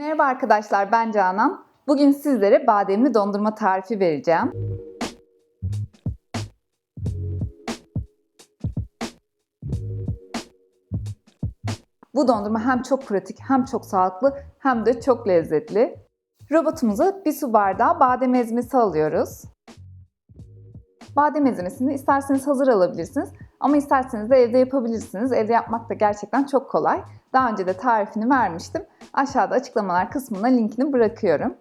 Merhaba arkadaşlar ben Canan. Bugün sizlere bademli dondurma tarifi vereceğim. Bu dondurma hem çok pratik hem çok sağlıklı hem de çok lezzetli. Robotumuza bir su bardağı badem ezmesi alıyoruz. Badem ezmesini isterseniz hazır alabilirsiniz ama isterseniz de evde yapabilirsiniz. Evde yapmak da gerçekten çok kolay. Daha önce de tarifini vermiştim. Aşağıda açıklamalar kısmına linkini bırakıyorum.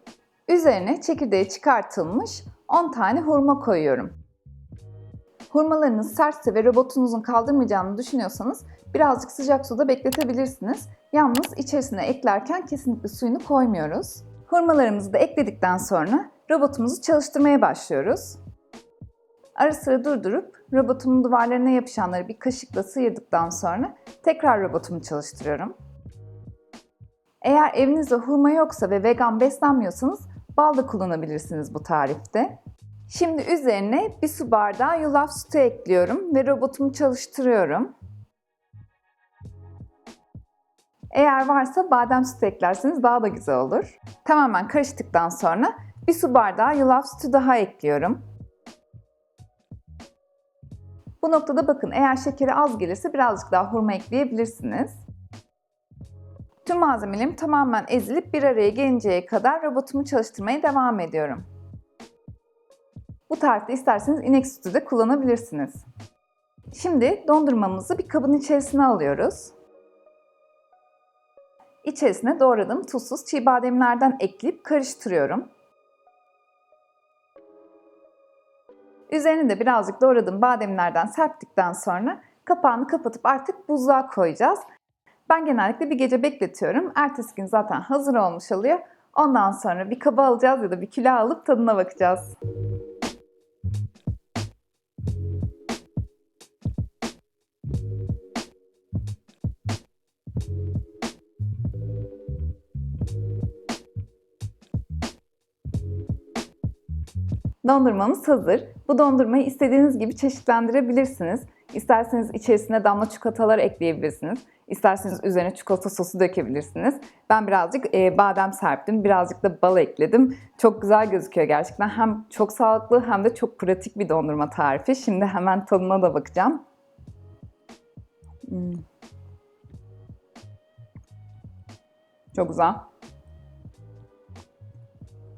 Üzerine çekirdeği çıkartılmış 10 tane hurma koyuyorum. Hurmalarınız sertse ve robotunuzun kaldırmayacağını düşünüyorsanız birazcık sıcak suda bekletebilirsiniz. Yalnız içerisine eklerken kesinlikle suyunu koymuyoruz. Hurmalarımızı da ekledikten sonra robotumuzu çalıştırmaya başlıyoruz. Ara sıra durdurup robotumun duvarlarına yapışanları bir kaşıkla sıyırdıktan sonra tekrar robotumu çalıştırıyorum. Eğer evinizde hurma yoksa ve vegan beslenmiyorsanız bal da kullanabilirsiniz bu tarifte. Şimdi üzerine bir su bardağı yulaf sütü ekliyorum ve robotumu çalıştırıyorum. Eğer varsa badem sütü eklerseniz daha da güzel olur. Tamamen karıştıktan sonra bir su bardağı yulaf sütü daha ekliyorum. Bu noktada bakın eğer şekeri az gelirse birazcık daha hurma ekleyebilirsiniz. Tüm malzemelerim tamamen ezilip bir araya gelinceye kadar robotumu çalıştırmaya devam ediyorum. Bu tarifte isterseniz inek sütü de kullanabilirsiniz. Şimdi dondurmamızı bir kabın içerisine alıyoruz. İçerisine doğradığım tuzsuz çiğ bademlerden ekleyip karıştırıyorum. Üzerine de birazcık doğradığım bademlerden serptikten sonra kapağını kapatıp artık buzluğa koyacağız. Ben genellikle bir gece bekletiyorum. Ertesi gün zaten hazır olmuş oluyor. Ondan sonra bir kaba alacağız ya da bir külah alıp tadına bakacağız. Dondurmamız hazır. Bu dondurmayı istediğiniz gibi çeşitlendirebilirsiniz. İsterseniz içerisine damla çikolatalar ekleyebilirsiniz. İsterseniz üzerine çikolata sosu dökebilirsiniz. Ben birazcık e, badem serptim, birazcık da bal ekledim. Çok güzel gözüküyor gerçekten. Hem çok sağlıklı hem de çok pratik bir dondurma tarifi. Şimdi hemen tadına da bakacağım. Hmm. Çok güzel.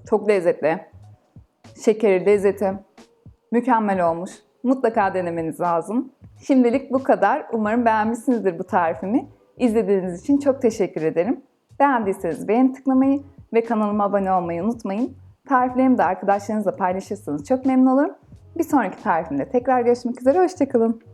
Çok lezzetli. Şekeri, lezzeti mükemmel olmuş. Mutlaka denemeniz lazım. Şimdilik bu kadar. Umarım beğenmişsinizdir bu tarifimi. İzlediğiniz için çok teşekkür ederim. Beğendiyseniz beğen tıklamayı ve kanalıma abone olmayı unutmayın. Tariflerimi de arkadaşlarınızla paylaşırsanız çok memnun olurum. Bir sonraki tarifimde tekrar görüşmek üzere. Hoşçakalın.